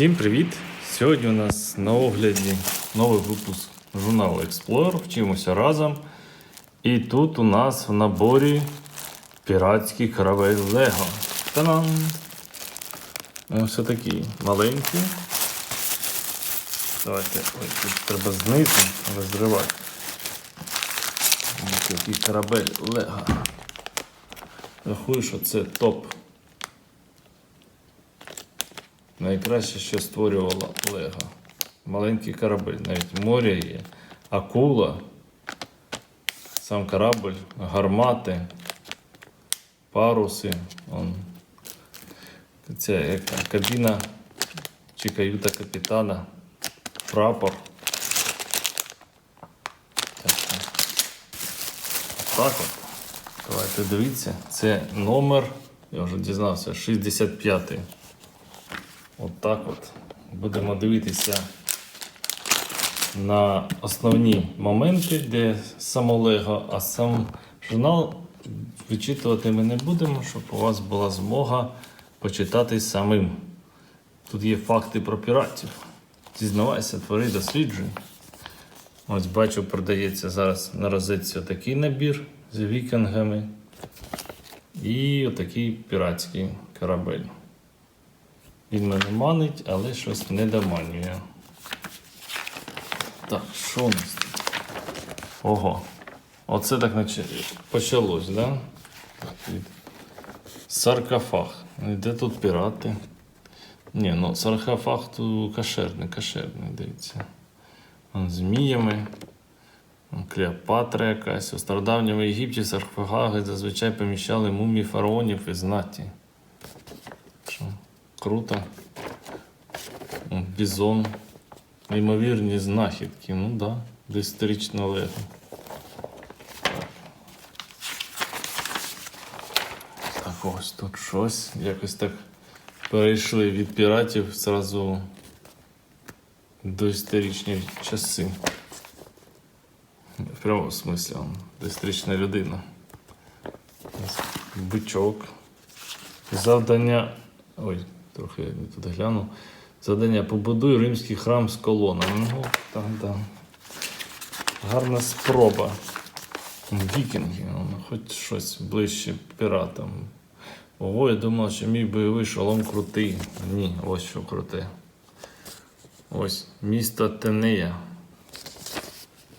Всім привіт! Сьогодні у нас на огляді новий випуск журналу Explorer. Вчимося разом. І тут у нас в наборі піратський корабель Лего. Та-дам! Ось такий маленький. Давайте ой, тут треба знизу розривати. Ось такий корабель Лего. Рахую, що це топ. Найкраще, що створювала Лего. Маленький корабель, навіть море є, акула, сам корабль, гармати, паруси. Он. Це кабіна чи каюта капітана, прапор. Так. Так от. Давайте дивіться. Це номер, я вже дізнався, 65-й. От от. Будемо дивитися на основні моменти, де само Лего, а сам журнал вичитувати ми не будемо, щоб у вас була змога почитати самим. Тут є факти про піратів. Дізнавайся, твори, досліджуй. Ось бачу, продається зараз на розетці отакий набір з вікінгами. І отакий піратський корабель. Він мене манить, але щось не доманює. Так, що у нас? Ого. Оце так наче почалось, да? Саркофаг. Де тут пірати? Ні, ну саркофаг тут кошерний, кошерний, дивіться. Зміями. Он Клеопатра якась. У стародавньому Єгипті саркофаги зазвичай поміщали мумії фараонів і знаті. Круто. Бізон. Неймовірні знахідки. Ну да, доісторичне лего. Так ось тут щось. Якось так перейшли від піратів зразу до історичні часи. В прямому смислі, доісторична людина. Бичок. Завдання. Ой, трохи не туди глянув. Завдання побудуй римський храм з колонами. Ну, так, да. Гарна спроба. Вікінги, ну, хоч щось ближче піратам. Ого, я думав, що мій бойовий шолом крутий. Ні, ось що круте. Ось місто Тенея.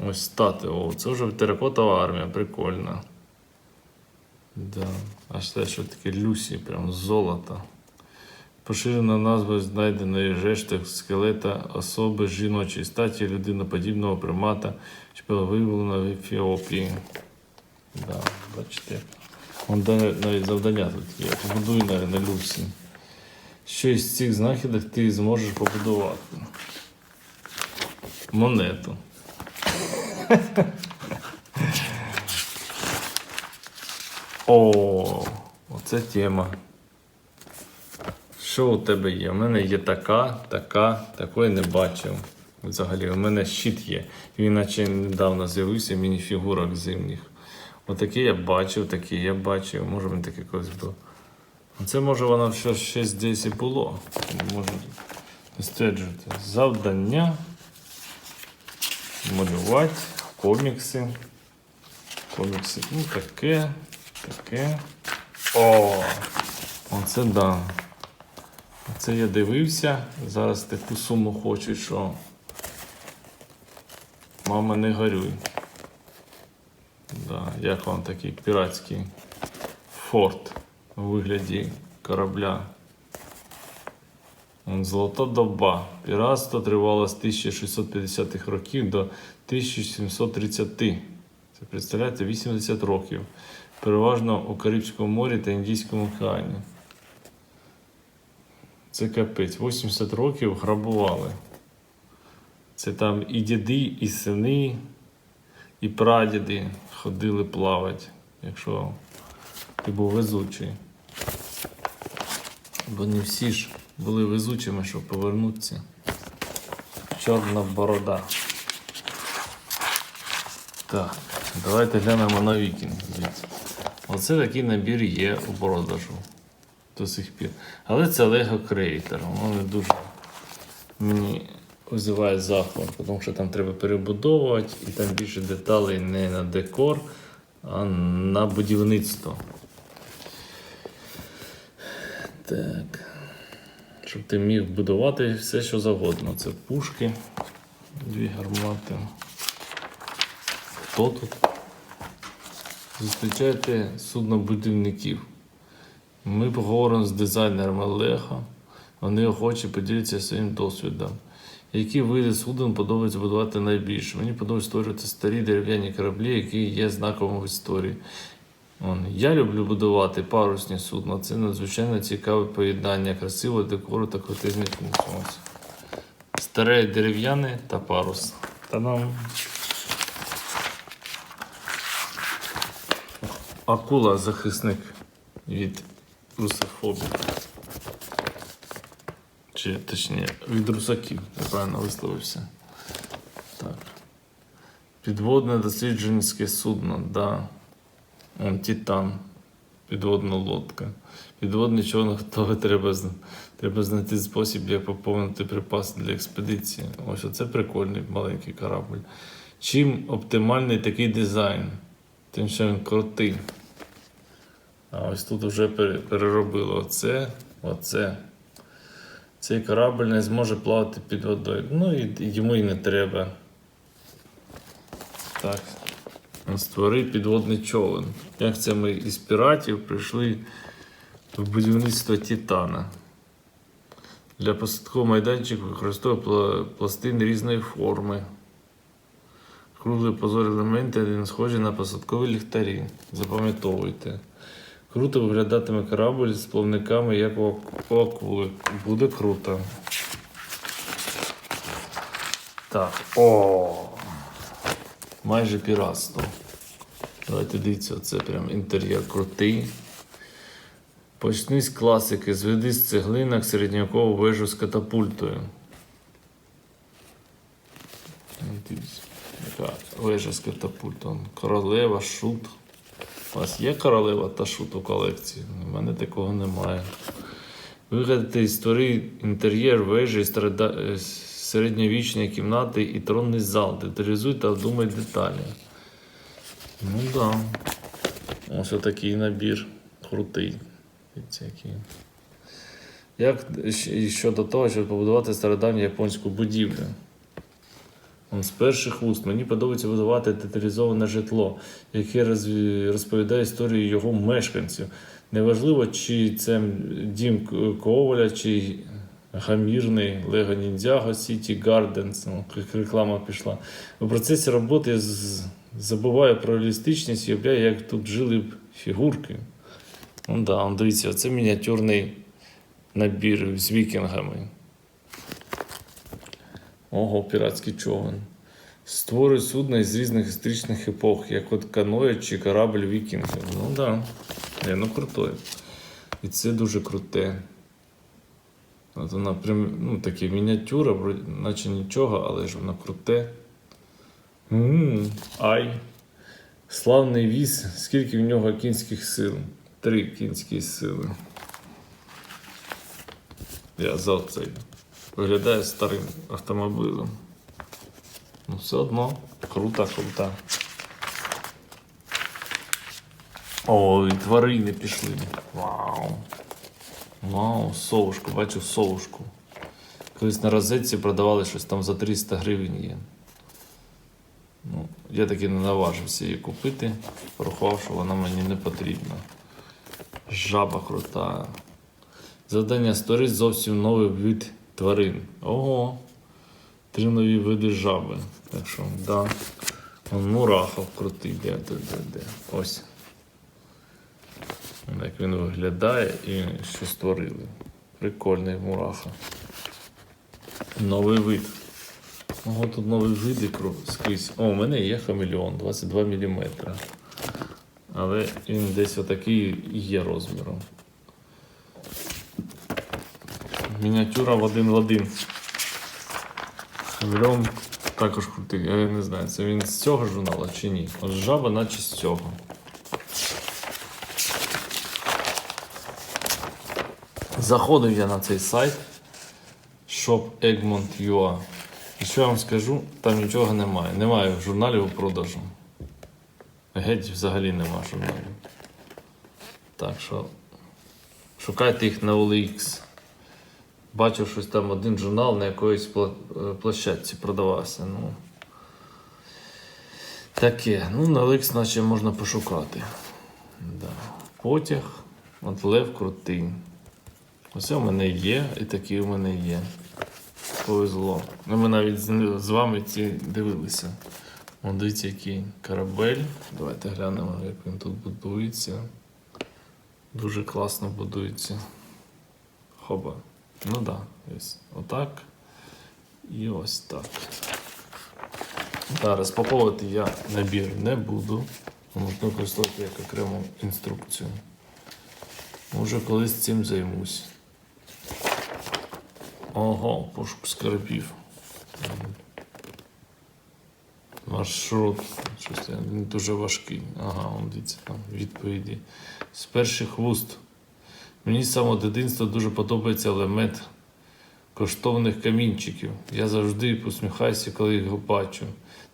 Ось стати. О, це вже теракотова армія, прикольно. Да. Аж те, що таке Люсі, прям з золота. Поширена назва знайденої решти скелета особи жіночої статі людиноподібного примата, що була виявлена в Ефіопії. Да, бачите. Вон навіть завдання тут є. Побудуй на, Люсі. Що із цих знахідок ти зможеш побудувати? Монету. О, оце тема. Що у тебе є? У мене є така, така, такої не бачив. Взагалі, у мене щит є. Він наче недавно з'явився мініфігурок зимніх. Отакий я бачив, такий я бачив. Може він такий колись був. Це може воно щось ще десь і було. Може стверджувати. Завдання. Малювати, комікси. Комікси. Ну, таке, таке. О! Оце да. Це я дивився. Зараз таку суму хочу, що. Мама, не горюй. Да, як вам такий піратський форт у вигляді корабля. Золота доба. Піратство тривало з 1650-х років до 1730. Це представляєте 80 років. Переважно у Карибському морі та Індійському океані. Це капець. 80 років грабували. Це там і діди, і сини, і прадіди ходили плавати, якщо ти був везучий. Бо не всі ж були везучими, щоб повернутися. Чорна борода. Так, давайте глянемо на вікінг. Оце такий набір є у продажу до сих пір. Але це Lego Creator, воно дуже мені визиває захват, тому що там треба перебудовувати і там більше деталей не на декор, а на будівництво. Так. Щоб ти міг будувати все, що завгодно. Це пушки, дві гармати. Хто тут? Зустрічайте суднобудівників. Ми поговоримо з дизайнерами Леха. Вони охоче поділяться своїм досвідом. Які види суден подобається будувати найбільше? Мені подобається створювати старі дерев'яні кораблі, які є знаковими в історії. Я люблю будувати парусні судна. Це надзвичайно цікаве поєднання красивого декору та крутизних функціонацій. Старе дерев'яне та парус. Та нам. Акула захисник від русофобії. Чи точніше, від русаків, неправильно висловився. Так. Підводне дослідженське судно, да. Он Титан. Підводна лодка. Підводний човен готовий, треба, треба знайти спосіб, як поповнити припаси для експедиції. Ось оце прикольний маленький корабль. Чим оптимальний такий дизайн? Тим, що він крутий. А ось тут вже пере- переробили оце, оце. Цей корабль не зможе плавати під водою. Ну і йому і не треба. Так. Створи підводний човен. Як це ми із піратів прийшли в будівництво Титана. Для посадкового майданчика використовує пла- пластини різної форми. Круглі позорі елементи не схожі на посадкові ліхтарі. Запам'ятовуйте. Круто виглядатиме корабль з плавниками, як у акули. Буде круто. Так. О! Майже піратство. Давайте дивіться, це прям інтер'єр крутий. Почни з класики. Зведи з цеглинок середньовікову вежу з катапультою. Дивіться, яка вежа з катапультою. Королева, шут. У вас є королева та шут у колекції? У мене такого немає. Вигадати і створи інтер'єр вежі, старода- е, середньовічної кімнати і тронний зал. Деталізуй та обдумай деталі. Ну так. Да. Ось отакий набір. Крутий. Як щодо того, щоб побудувати стародавню японську будівлю? З перших вуст мені подобається будувати деталізоване житло, яке розповідає історію його мешканців. Неважливо, чи це дім Коваля, чи гамірний Лего Ніндзяго Сіті Гарденс, ну, реклама пішла. У процесі роботи забуваю про реалістичність і як тут жили б фігурки. Ну да, дивіться, це мініатюрний набір з вікінгами. Ого, піратський човен. Створює судна із різних історичних епох, як от каноє чи корабль вікінгів. Ну да. Не, ну крутой. І це дуже круте. От вона прям, ну, таке мініатюра, наче нічого, але ж вона круте. м ай. Славний віз, скільки в нього кінських сил? Три кінські сили. Я за цей. Виглядає старим автомобілем. Ну, все одно круто, круто. О, і тварини пішли. Вау. Вау, совушку, бачу совушку. Колись на розетці продавали щось там за 300 гривень є. Ну, я таки не наважився її купити, порахував, що вона мені не потрібна. Жаба крута. Завдання створити зовсім новий вид тварин. Ого. Три нові види жаби. Так що, да. Мурахов крутий, де, де, де, де. Ось. Як він виглядає і що створили. Прикольний мураха. Новий вид. Ого, тут новий вид і скрізь. О, у мене є хамелеон 22 мм. Але він десь отакий є розміром. Мініатюра в один в один. Хамелеон також крутий. Я не знаю, це він з цього журнала чи ні. От жаба, наче з цього. Заходив я на цей сайт, Shop Egmont UA. І що я вам скажу, там нічого немає. Немає журналів у продажу. Геть взагалі нема журналів. Так що шукайте їх на OLX. Бачив щось там один журнал на якоїсь е, площадці продавався. Ну, таке. Ну, на OLX наче можна пошукати. Да. Потяг. От Лев крутий. Оце в мене є, і такі у мене є. Повезло. Ну, ми навіть з, вами ці дивилися. Вон дивіться, який корабель. Давайте глянемо, як він тут будується. Дуже класно будується. Хоба. Ну так, да, ось отак. І ось так. Да, розпаковувати я набір не буду. Використовувати як окрему інструкцію. Може колись цим займусь. Ого, пошук скарбів. Маршрут. Щось він дуже важкий. Ага, дивіться там відповіді. З перших вуст. Мені з самого дитинства дуже подобається елемент коштовних камінчиків. Я завжди посміхаюся, коли їх бачу.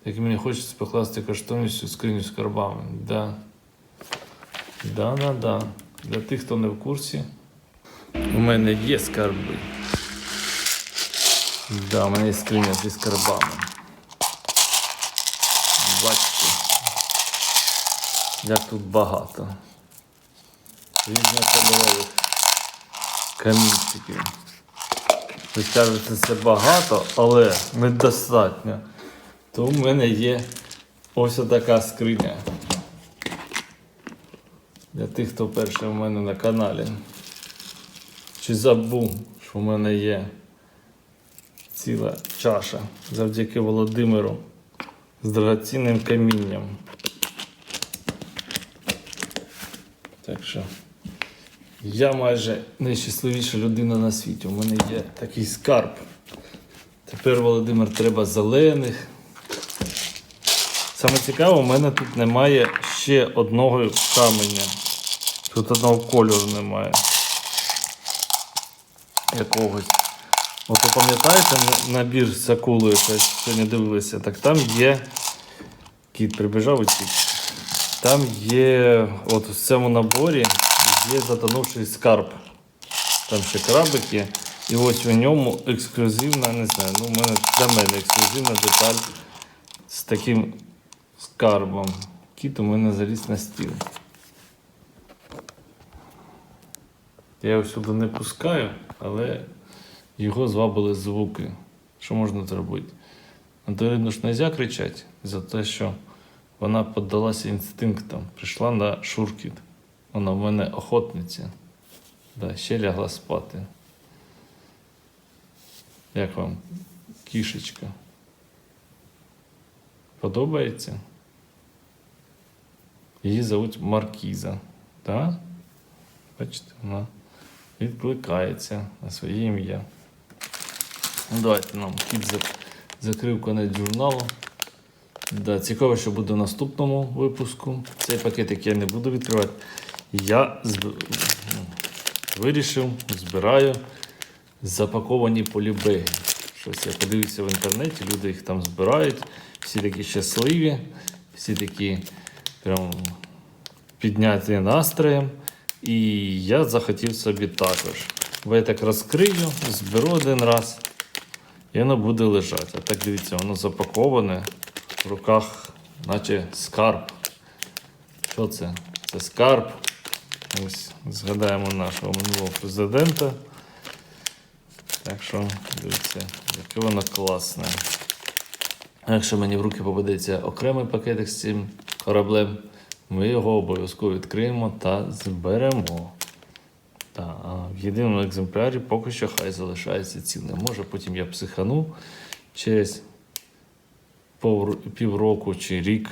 Так і мені хочеться покласти коштовність у скриню з карбами. Да. Да, да, да. Для тих, хто не в курсі, у мене є скарби. Да, у мене є скриня зі скарбами. Бачите, як тут багато. Різнокольорових камінчиків. Ви скажете, це багато, але недостатньо. То в мене є ось така скриня. Для тих, хто перший у мене на каналі. Чи забув, що в мене є ціла чаша завдяки Володимиру з драгоцінним камінням. Так що я майже найщасливіша людина на світі. У мене є такий скарб. Тепер, Володимир, треба зелених. Саме цікаве, у мене тут немає ще одного каменя. Тут одного кольору немає. Якогось. От пам'ятаєте набір з акулою, сьогодні дивилися? Так там є. Кіт прибіжав утік. Там є, от в цьому наборі є затонувший скарб. Там ще крабики. І ось у ньому ексклюзивна, не знаю, ну, мене для мене ексклюзивна деталь з таким скарбом. Кіт у мене заліз на стіл. Я його сюди не пускаю, але його звабили звуки. Що можна зробити? Антиридно ж не можна кричати за те, що вона піддалася інстинктам, прийшла на шуркіт. Вона в мене охотниця. Да, ще лягла спати. Як вам кішечка? Подобається? Її зовуть Маркіза. Так? Бачите, вона відкликається на своє ім'я. Ну, давайте нам кіт закрив конець журналу. Да, цікаво, що буде в наступному випуску. Цей пакетик я не буду відкривати. Я зб... вирішив, збираю запаковані полібеги. Щось я подивився в інтернеті, люди їх там збирають, всі такі щасливі, всі такі прям підняті настроєм. І я захотів собі також. Бо я так розкрию, зберу один раз, і воно буде лежати. А так дивіться, воно запаковане в руках, наче скарб. Що це? Це скарб. Ось згадаємо нашого минулого президента. Так що, дивіться, яке воно класне. Якщо мені в руки попадеться окремий пакетик з цим кораблем, ми його обов'язково відкриємо та зберемо. Та, а в єдиному екземплярі поки що хай залишається цілим. Може потім я психану через півроку чи рік.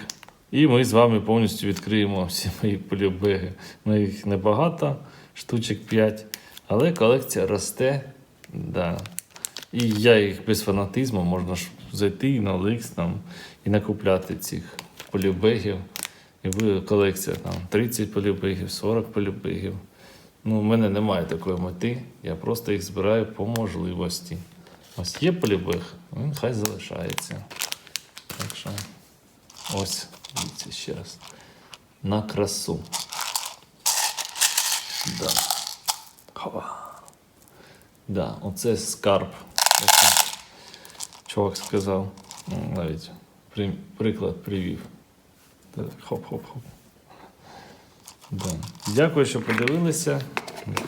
І ми з вами повністю відкриємо всі мої полюбеги. Ну, їх небагато, штучок 5, але колекція росте. Да. І я їх без фанатизму можна ж зайти на OLX там, і накупляти цих полюбегів. І буде колекція там 30 полюбегів, 40 полюбегів. Ну, у мене немає такої мети, я просто їх збираю по можливості. Ось є полібег, він хай залишається. Так що ось, дивіться ще раз. На красу. Да. Хова. Да, оце скарб. Чувак сказав. Навіть при, приклад привів. Хоп-хоп-хоп. Да. Дякую, що подивилися.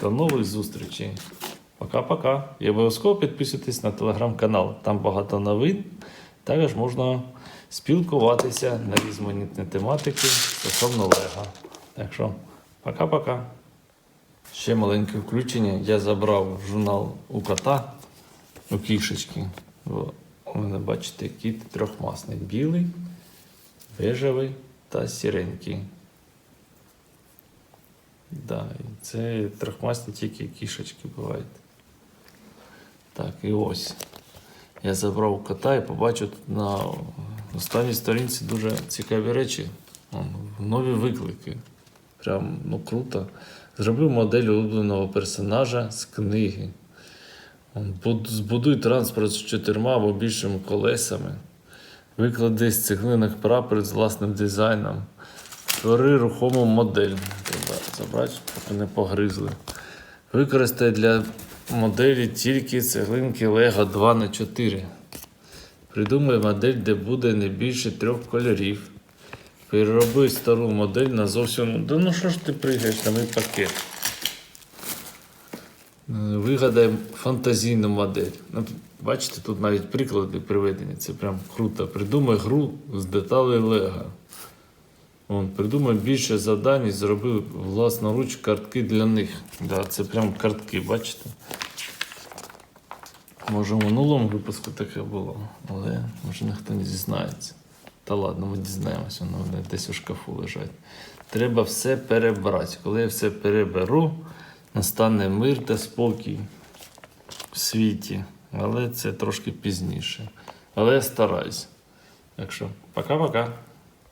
До нових зустрічей. Пока-пока. І обов'язково підписуйтесь на телеграм-канал. Там багато новин. Також можна спілкуватися на різноманітні тематики стосовно Лего. Так що, пока-пока. Ще маленьке включення. Я забрав журнал у кота, у кішечки. О, Ви не бачите, кіт трьохмасний. Білий, бежевий та сіренький. Да, і це трьохмасні тільки кішечки бувають. Так, і ось. Я забрав кота і побачив тут на останній сторінці дуже цікаві речі. Нові виклики. Прям ну круто. Зробив модель улюбленого персонажа з книги. Збудуй транспорт з чотирма або більшими колесами. Виклади з цеглинок прапор з власним дизайном. Твори рухому модель. Треба забрати, поки не погризли. Використай для моделі тільки цеглинки Lego 2 на 4 Придумай модель, де буде не більше трьох кольорів. Перероби стару модель на зовсім. Да ну що ж ти пригаєш на мій пакет? Е, Вигадай фантазійну модель. Ну, бачите, тут навіть приклади приведені. Це прям круто. Придумай гру з деталей Лего. Вон, придумай більше завдань і зроби власноруч картки для них. Да, це прям картки, бачите? Може, в минулому випуску таке було, але може ніхто не дізнається. Та ладно, ми дізнаємося, вони десь у шкафу лежать. Треба все перебрати. Коли я все переберу, настане мир та спокій в світі. Але це трошки пізніше. Але я стараюсь. Так що, пока-пока.